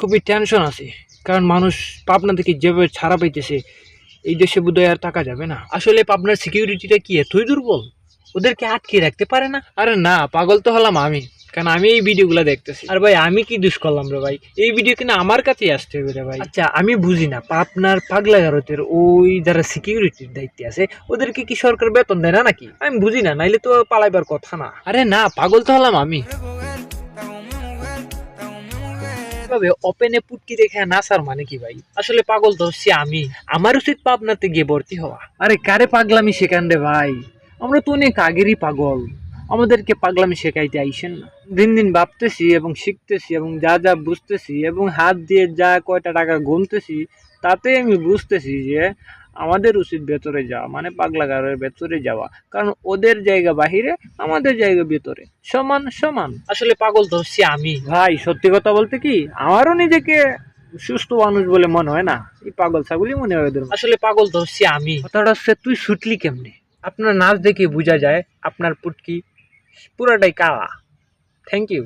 খুবই টেনশন আছে, কারণ মানুষ পাবনা থেকে যেভাবে ছাড়া পাইতেছে, এই দেশে বোধহয় আর থাকা যাবে না। আসলে পাবনার সিকিউরিটিটা কি এতই দুর্বল? ওদেরকে আটকে রাখতে পারে না? আরে না, পাগল তো হলাম আমি। কারণ আমি এই ভিডিওগুলো দেখতেছি। আর ভাই আমি কি দুষ করলাম রে ভাই? এই ভিডিও কিনা আমার কাছেই আসতে হবে রে ভাই। আচ্ছা আমি বুঝি না পাবনার পাগলা গারতের ওই যারা সিকিউরিটির দায়িত্বে আছে ওদেরকে কি সরকার বেতন দেয় না নাকি? আমি বুঝি না নাইলে তো পালাইবার কথা না। আরে না পাগল তো হলাম আমি। ওপেনে পুটকি দেখে মানে কি ভাই? আসলে পাগল তো হচ্ছে আমি। আমার উচিত পাবনাতে গিয়ে ভর্তি হওয়া। আরে কারে পাগলামি শেখান রে ভাই? আমরা তো অনেক আগেরই পাগল। আমাদেরকে পাগলামি শেখাইতে আইসেন না। দিন দিন ভাবতেছি এবং শিখতেছি এবং যা যা বুঝতেছি এবং হাত দিয়ে যা কয়টা টাকা গুনতেছি তাতে আমি বুঝতেছি যে আমাদের উচিত ভেতরে যাওয়া মানে পাগলাগারের ভেতরে যাওয়া। কারণ ওদের জায়গা বাহিরে আমাদের জায়গা ভেতরে। সমান সমান। আসলে পাগল তো হচ্ছে আমি। ভাই সত্যি কথা বলতে কি আমারও নিজেকে সুস্থ মানুষ বলে মনে হয় না। এই পাগল ছাগলই মনে হয় ওদের আসলে পাগল তো হচ্ছে আমি। কথাটা হচ্ছে তুই ছুটলি কেমনে? আপনার নাচ দেখে বোঝা যায় আপনার পুটকি পুরাটাই কালা। Thank you